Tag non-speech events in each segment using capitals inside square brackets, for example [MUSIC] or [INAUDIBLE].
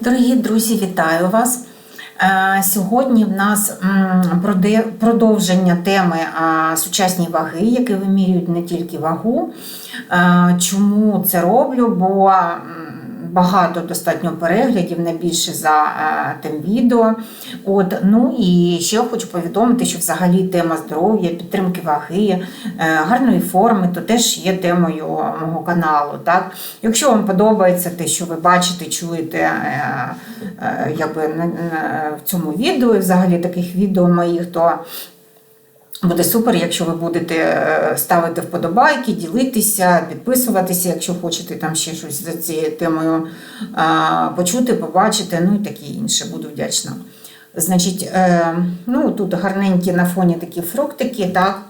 Дорогі друзі, вітаю вас! Е, Сьогодні в нас продовження теми сучасні ваги, які вимірюють не тільки вагу. Е, Чому це роблю? Бо багато достатньо переглядів, не більше за е, тим відео. От, ну і ще хочу повідомити, що взагалі тема здоров'я, підтримки ваги, е, гарної форми, то теж є темою мого каналу. Так? Якщо вам подобається те, що ви бачите, чуєте е, якби, в цьому відео, і взагалі таких відео моїх, то Буде супер, якщо ви будете е, ставити вподобайки, ділитися, підписуватися, якщо хочете там ще щось за цією темою почути, побачити, ну і таке інше. Буду вдячна. Значить, е, ну тут гарненькі на фоні такі фруктики, так.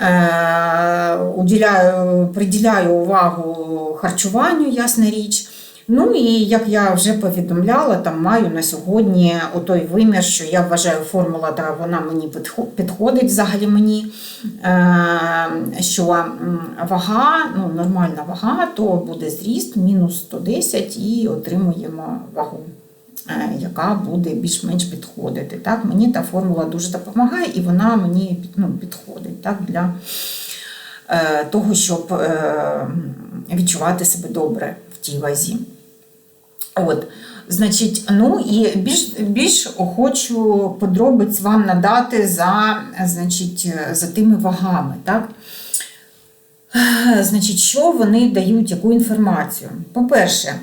Е, уділяю, приділяю увагу харчуванню, ясна річ. Ну і як я вже повідомляла, там маю на сьогодні той вимір, що я вважаю, формула та вона мені підходить взагалі мені. Е, що вага, ну нормальна вага, то буде зріст мінус 110 і отримуємо вагу. е, Яка буде більш-менш підходити. Так? Мені та формула дуже допомагає, і вона мені ну, підходить так, для е, того, щоб відчувати себе добре в тій вазі. От, значить, ну і більш, більш хочу подробиць вам надати за, значить, за тими вагами. Так? Значить, що вони дають, яку інформацію? По-перше,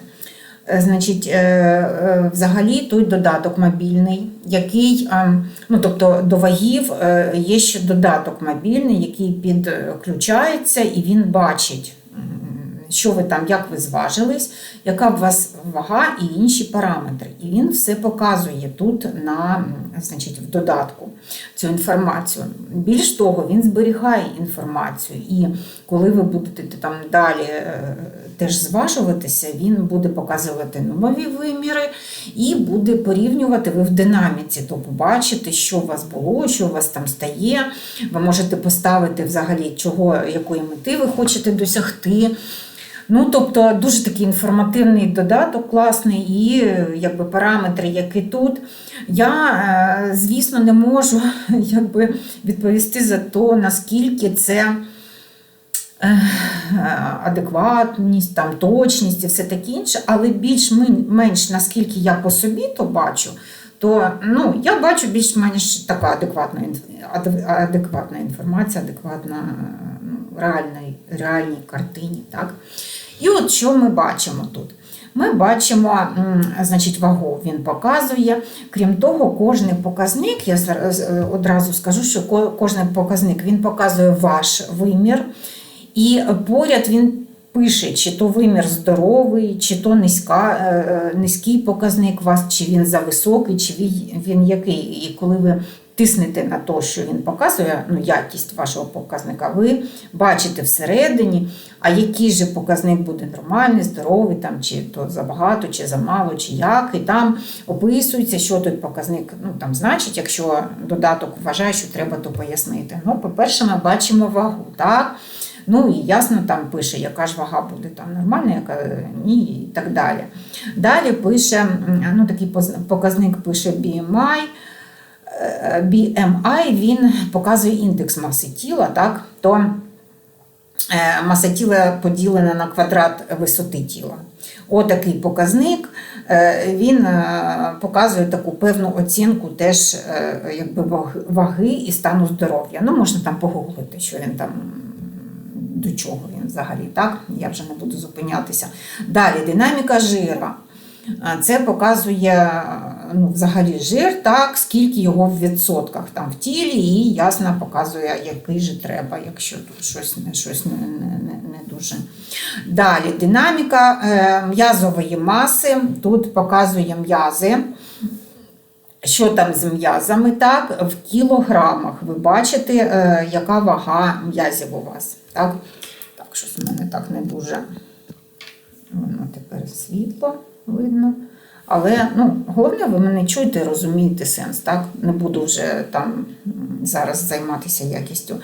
значить, е, е, взагалі той додаток мобільний, який, ну тобто до вагів е, є ще додаток мобільний, який підключається і він бачить, що ви там, як ви зважились, яка у вас вага і інші параметри. І він все показує тут на, значить, в додатку цю інформацію. Більш того, він зберігає інформацію. І коли ви будете там далі е, теж зважуватися, він буде показувати нові виміри і буде порівнювати ви в динаміці, то побачите, що у вас було, що у вас там стає. Ви можете поставити взагалі, чого, якої мети ви хочете досягти. Ну, тобто дуже такий інформативний додаток, класний, і якби параметри, які тут. Я, е, звісно, не можу [LAUGHS] якби, відповісти за те, наскільки це е, адекватність, там, точність і все таке інше, але більш-менш, наскільки я по собі то бачу, то ну, я бачу більш-менш така адекватна, інформація, адекватна е, реальній, реальній картині. Так? І от що ми бачимо тут? Ми бачимо, значить, вагу він показує. Крім того, кожний показник, я е, одразу скажу, що ко- кожний показник він показує ваш вимір, і поряд він пише, чи то вимір здоровий, чи то низька, е, е, низький показник вас, чи він зависокий, чи він, він який. І коли ви тиснете на те, що він показує, ну, якість вашого показника, ви бачите всередині, а який же показник буде нормальний, здоровий, там, чи то забагато, чи замало, чи як. І там описується, що той показник ну, там, значить, якщо додаток вважає, що треба, то пояснити. Ну, по-перше, ми бачимо вагу. так? Ну і ясно там пише, яка ж вага буде там нормальна, яка ні, і так далі. Далі пише, ну такий показник пише BMI. Е, BMI він показує індекс маси тіла, так? то е, маса тіла поділена на квадрат висоти тіла. Отакий показник. е, Він показує таку певну оцінку теж якби ваги і стану здоров'я. Ну, можна там погуглити, що він там до чого він взагалі, так? Я вже не буду зупинятися. Далі динаміка жира. Це показує ну, взагалі жир, так, скільки його в відсотках там в тілі, і ясно показує, який же треба, якщо тут щось, щось не, не, не дуже. Далі динаміка е, м'язової маси. Тут показує м'язи. Що там з м'язами, так, в кілограмах ви бачите, е, яка вага м'язів у вас. Так, так щось в мене так не дуже. Воно тепер світло видно. Але ну, головне, ви мене чуєте, розумієте сенс. Так? Не буду вже там зараз займатися якістю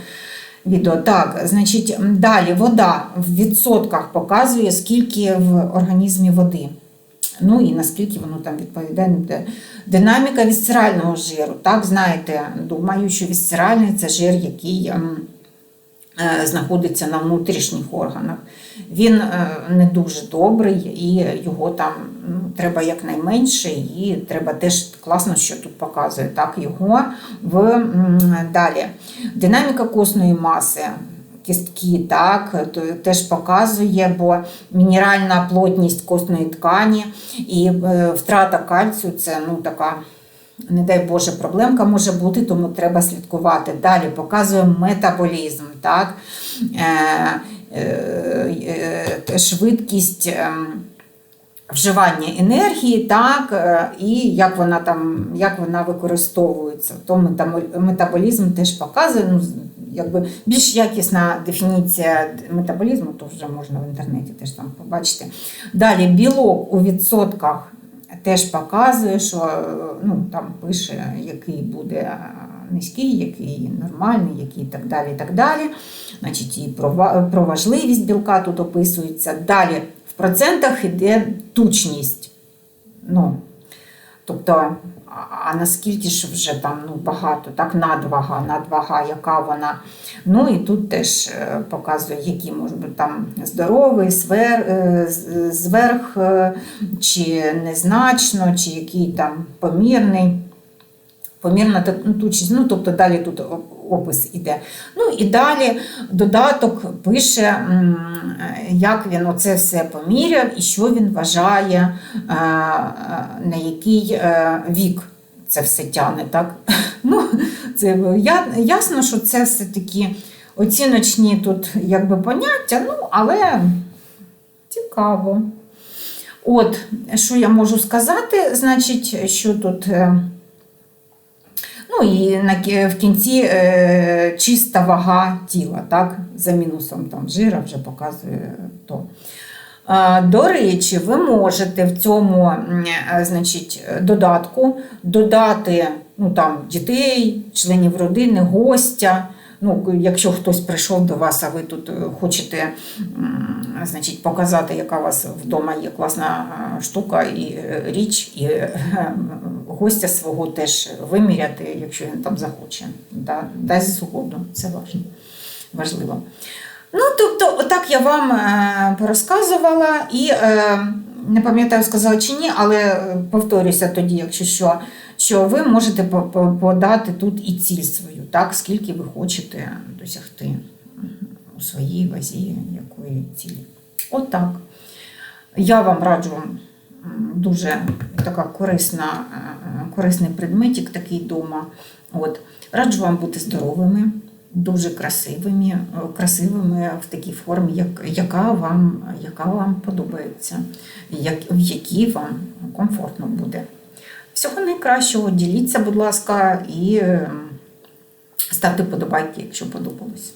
відео. Так, значить, далі вода в відсотках показує, скільки в організмі води. Ну і наскільки воно там відповідає. Динаміка вісцерального жиру. Так, знаєте, думаю, що вісцеральний це жир, який ем, знаходиться на внутрішніх органах. Він е, не дуже добрий і його там ну, треба якнайменше, і треба теж класно, що тут показує так, його в далі. Динаміка костної маси. Кістки, так, то теж показує, бо мінеральна плотність костної ткані і е, втрата кальцію це ну, така, не дай Боже, проблемка може бути, тому треба слідкувати. Далі показує метаболізм, так, е, е, е, швидкість. ем, вживання енергії, так, і як вона там, як вона використовується. То метаболізм теж показує. Ну, якби більш якісна дефініція метаболізму, то вже можна в інтернеті теж там побачити. Далі білок у відсотках теж показує, що е, ну, там пише, який буде е, низький, який нормальний, який так далі. Так далі. Значить, і про важливість білка тут описується. Далі в процентах йде тучність. Ну, тобто, а- наскільки ж вже там ну, багато, так, надвага, надвага, яка вона. Ну і тут теж е, показує, які можуть бути там здоровий, свер, е, зверх, е, чи незначно, чи який там помірний. Помірна ну, тучність, ну тобто далі тут опис іде. Ну і далі додаток пише, як він оце все поміряв і що він вважає, е, е, на який е, вік це все тягне. Так? [LAUGHS] Ну, це ясно, що це все-таки оціночні тут якби поняття, ну, але цікаво. От, що я можу сказати, значить, що тут. Ну і на, в кінці е, чиста вага тіла, так? за мінусом там, жира вже показує то. До речі, ви можете в цьому е, значить, додатку додати ну, там, дітей, членів родини, гостя. Ну, якщо хтось прийшов до вас, а ви тут е, хочете значить, показати, яка у вас вдома є класна е, штука і е, річ, і [LAUGHS] гостя свого теж виміряти, якщо він там захоче. Да, дасть згоду, це важливо. Ну, тобто, отак я вам порозказувала і не пам'ятаю, сказала чи ні, але повторюся тоді, якщо що, що ви можете по- по- подати тут і ціль свою, так, скільки ви хочете досягти у своїй вазі якої цілі. Отак. Я вам раджу дуже така корисна, е, корисний предметик такий вдома. От. Раджу вам бути здоровими, дуже красивими, е, красивими в такій формі, як, яка, вам, яка вам подобається, як, в якій вам комфортно буде. Всього найкращого, діліться, будь ласка, і е, ставте подобайки, якщо подобалось.